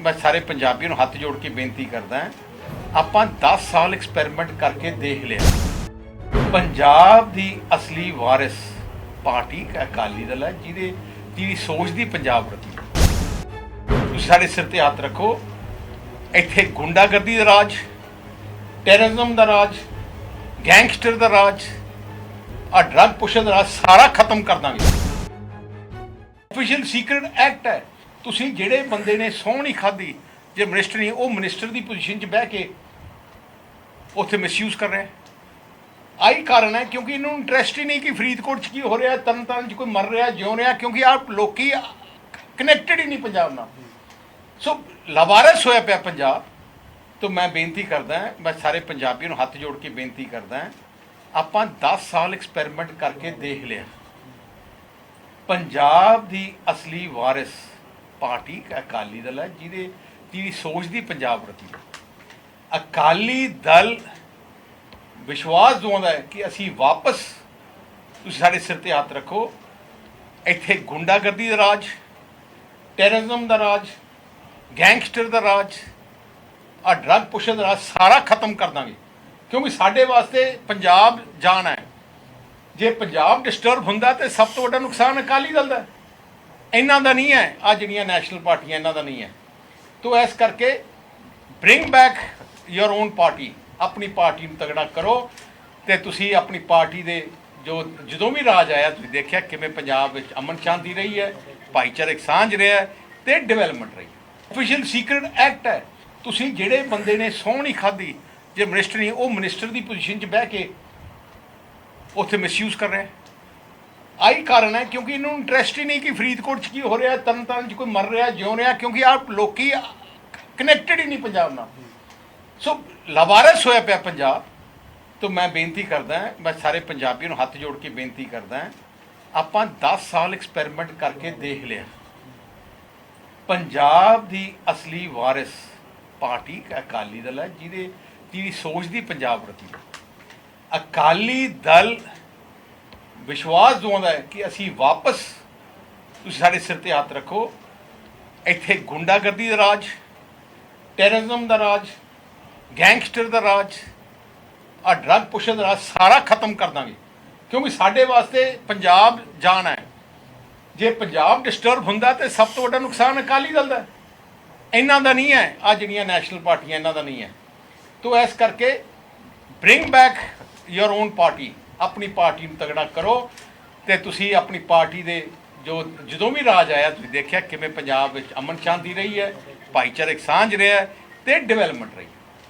ਮੈਂ ਸਾਰੇ ਪੰਜਾਬੀਆਂ ਨੂੰ ਹੱਥ ਜੋੜ ਕੇ ਬੇਨਤੀ ਕਰਦਾ ਆਪਾਂ 10 ਸਾਲ ਐਕਸਪੈਰੀਮੈਂਟ ਕਰਕੇ ਦੇਖ ਲਿਆ। ਪੰਜਾਬ ਦੀ ਅਸਲੀ ਵਾਰਿਸ ਪਾਰਟੀ ਅਕਾਲੀ ਦਲ ਹੈ, ਜਿਹਦੇ ਜਿਹਦੀ ਸੋਚ ਦੀ ਪੰਜਾਬ ਪ੍ਰਤੀ। ਤੁਸੀਂ ਸਾਡੇ ਸਿਰ ਤੇ ਹੱਥ ਰੱਖੋ, ਇੱਥੇ ਗੁੰਡਾਗਰਦੀ ਦਾ ਰਾਜ ਟੈਰਰਿਜ਼ਮ ਦਾ ਰਾਜ ਗੈਂਗਸਟਰ ਦਾ ਰਾਜ ਆ ਡਰੱਗ ਪੁਸ਼ਨ ਦਾ ਰਾਜ ਸਾਰਾ ਖਤਮ ਕਰ ਦਾਂਗੇ। ਆਫੀਸ਼ੀਅਲ ਸੀਕ੍ਰੀਟ ਐਕਟ ਹੈ। ਤੁਸੀਂ ਜਿਹੜੇ ਬੰਦੇ ਨੇ ਸਹੁੰ ਨਹੀਂ ਖਾਧੀ, ਜੇ ਮਿਨਿਸਟਰ ਨਹੀਂ, ਉਹ ਮਿਨਿਸਟਰ ਦੀ ਪੋਜੀਸ਼ਨ 'ਚ ਬਹਿ ਕੇ ਉੱਥੇ ਮਿਸਯੂਜ਼ ਕਰ ਰਿਹਾ ਹੈ। ਆਈ ਕਾਰਨ ਹੈ ਕਿਉਂਕਿ ਇਹਨੂੰ ਇੰਟਰਸਟ ਹੀ ਨਹੀਂ ਕਿ ਫਰੀਦਕੋਟ 'ਚ ਕੀ ਹੋ ਰਿਹਾ, ਤਰਨਤਾਰਨ 'ਚ ਕੋਈ ਮਰ ਰਿਹਾ, ਜਿਉ ਰਿਹਾ, ਕਿਉਂਕਿ ਆ ਲੋਕੀ ਕਨੈਕਟਡ ਹੀ ਨਹੀਂ ਪੰਜਾਬ ਨਾਲ। ਸੋ ਲਵਾਰਸ ਹੋਇਆ ਪਿਆ ਪੰਜਾਬ। ਤੋਂ ਮੈਂ ਬੇਨਤੀ ਕਰਦਾ ਮੈਂ ਸਾਰੇ ਪੰਜਾਬੀਆਂ ਨੂੰ ਹੱਥ ਜੋੜ ਕੇ ਬੇਨਤੀ ਕਰਦਾ ਆਪਾਂ 10 ਸਾਲ ਐਕਸਪੈਰੀਮੈਂਟ ਕਰਕੇ ਦੇਖ ਲਿਆ। ਪੰਜਾਬ ਦੀ ਅਸਲੀ ਵਾਰਿਸ ਪਾਰਟੀ ਇੱਕ ਅਕਾਲੀ ਦਲ ਹੈ ਜਿਹਦੇ ਜਿਹਦੀ ਸੋਚ ਦੀ ਪੰਜਾਬ ਪ੍ਰਤੀ ਅਕਾਲੀ ਦਲ ਵਿਸ਼ਵਾਸ ਦਿਵਾਉਂਦਾ ਹੈ ਕਿ ਅਸੀਂ ਵਾਪਸ ਤੁਸੀਂ ਸਾਡੇ ਸਿਰ ਤੇ ਹੱਥ ਰੱਖੋ। ਇੱਥੇ ਗੁੰਡਾਗਰਦੀ ਦਾ ਰਾਜ ਟੈਰਰਿਜ਼ਮ ਦਾ ਰਾਜ ਗੈਂਗਸਟਰ ਦਾ ਰਾਜ ਆ ਡਰੱਗ ਪੁਸ਼ਨ ਦਾ ਰਾਜ ਸਾਰਾ ਖਤਮ ਕਰ ਦਾਂਗੇ। ਕਿਉਂਕਿ ਸਾਡੇ ਵਾਸਤੇ ਪੰਜਾਬ ਜਾਨ ਹੈ। ਜੇ ਪੰਜਾਬ ਡਿਸਟਰਬ ਹੁੰਦਾ ਤੇ ਸਭ ਤੋਂ ਵੱਡਾ ਨੁਕਸਾਨ ਅਕਾਲੀ ਦਲ ਦਾ ਹੈ। ਇਹਨਾਂ ਦਾ ਨਹੀਂ ਹੈ ਆ ਜਿਹੜੀਆਂ ਨੈਸ਼ਨਲ ਪਾਰਟੀਆਂ ਇਹਨਾਂ ਦਾ ਨਹੀਂ ਹੈ। ਤੋ ਇਸ ਕਰਕੇ bring back your own party ਆਪਣੀ ਪਾਰਟੀ ਨੂੰ ਤਗੜਾ ਕਰੋ ਤੇ ਤੁਸੀਂ ਆਪਣੀ ਪਾਰਟੀ ਦੇ ਜੋ ਜਦੋਂ ਵੀ ਰਾਜ ਆਇਆ, ਤੁਸੀਂ ਦੇਖਿਆ ਕਿਵੇਂ ਪੰਜਾਬ ਵਿੱਚ ਅਮਨ ਸ਼ਾਂਤੀ ਰਹੀ ਹੈ, ਭਾਈਚਾਰਕ ਸਾਂਝ ਰਿਹਾ ਹੈ ਤੇ ਡਿਵੈਲਪਮੈਂਟ ਰਹੀ ਹੈ। ਆਫੀਸ਼ੀਅਲ ਸੀਕ੍ਰੀਟ ਐਕਟ ਹੈ। ਤੁਸੀਂ ਜਿਹੜੇ ਬੰਦੇ ਨੇ ਸੋਹਣੀ ਨਹੀਂ ਖਾਧੀ, ਜੇ ਮਿਨਿਸਟਰ ਨਹੀਂ, ਉਹ ਮਿਨਿਸਟਰ ਦੀ ਪੋਜੀਸ਼ਨ 'ਚ ਬਹਿ ਕੇ ਉੱਥੇ ਮਿਸਯੂਜ਼ ਕਰ ਰਿਹਾ ਆਈ ਕਾਰਨ ਹੈ ਕਿਉਂਕਿ ਇਹਨੂੰ ਇੰਟਰਸਟ ਹੀ ਨਹੀਂ ਕਿ ਫਰੀਦਕੋਟ 'ਚ ਕੀ ਹੋ ਰਿਹਾ, ਤਰਨਤਾਰਨ 'ਚ ਕੋਈ ਮਰ ਰਿਹਾ, ਜਿਉ ਰਿਹਾ, ਕਿਉਂਕਿ ਆ ਲੋਕੀ ਕਨੈਕਟਡ ਹੀ ਨਹੀਂ ਪੰਜਾਬ ਨਾਲ। ਸੋ ਲਵਾਰਸ ਹੋਇਆ ਪਿਆ ਪੰਜਾਬ। ਤੋਂ ਮੈਂ ਬੇਨਤੀ ਕਰਦਾ ਮੈਂ ਸਾਰੇ ਪੰਜਾਬੀਆਂ ਨੂੰ ਹੱਥ ਜੋੜ ਕੇ ਬੇਨਤੀ ਕਰਦਾ ਆਪਾਂ 10 ਸਾਲ ਐਕਸਪੈਰੀਮੈਂਟ ਕਰਕੇ ਦੇਖ ਲਿਆ। ਪੰਜਾਬ ਦੀ ਅਸਲੀ ਵਾਰਿਸ ਪਾਰਟੀ ਇੱਕ ਅਕਾਲੀ ਦਲ ਹੈ, ਜਿਹਦੇ ਜਿਹਦੀ ਸੋਚ ਦੀ ਪੰਜਾਬ ਪ੍ਰਤੀ ਅਕਾਲੀ ਦਲ ਵਿਸ਼ਵਾਸ ਦਵਾਉਂਦਾ ਹੈ ਕਿ ਅਸੀਂ ਵਾਪਸ ਤੁਸੀਂ ਸਾਡੇ ਸਿਰ ਤੇ ਹੱਥ ਰੱਖੋ। ਇੱਥੇ ਗੁੰਡਾਗਰਦੀ ਦਾ ਰਾਜ ਟੈਰਰਿਜ਼ਮ ਦਾ ਰਾਜ ਗੈਂਗਸਟਰ ਦਾ ਰਾਜ ਆ ਡਰੱਗ ਪੁਸ਼ਨ ਦਾ ਰਾਜ ਸਾਰਾ ਖਤਮ ਕਰ ਦਾਂਗੇ। ਕਿਉਂਕਿ ਸਾਡੇ ਵਾਸਤੇ ਪੰਜਾਬ ਜਾਨ ਹੈ। ਜੇ ਪੰਜਾਬ ਡਿਸਟਰਬ ਹੁੰਦਾ ਤੇ ਸਭ ਤੋਂ ਵੱਡਾ ਨੁਕਸਾਨ ਅਕਾਲੀ ਦਲ ਦਾ ਇਹਨਾਂ ਦਾ ਨਹੀਂ ਹੈ। ਆ ਜਿਹੜੀਆਂ ਨੈਸ਼ਨਲ ਪਾਰਟੀਆਂ, ਇਹਨਾਂ ਦਾ ਨਹੀਂ ਹੈ। ਤੋ ਇਸ ਕਰਕੇ bring back your own party ਆਪਣੀ ਪਾਰਟੀ ਨੂੰ ਤਗੜਾ ਕਰੋ ਤੇ ਤੁਸੀਂ ਆਪਣੀ ਪਾਰਟੀ ਦੇ ਜੋ ਜਦੋਂ ਵੀ ਰਾਜ ਆਇਆ, ਤੁਸੀਂ ਦੇਖਿਆ ਕਿਵੇਂ ਪੰਜਾਬ ਵਿੱਚ ਅਮਨ ਸ਼ਾਂਤੀ ਰਹੀ ਹੈ, ਭਾਈਚਾਰਕ ਸਾਂਝ ਰਿਹਾ ਹੈ ਤੇ ਡਿਵੈਲਪਮੈਂਟ ਰਹੀ ਹੈ।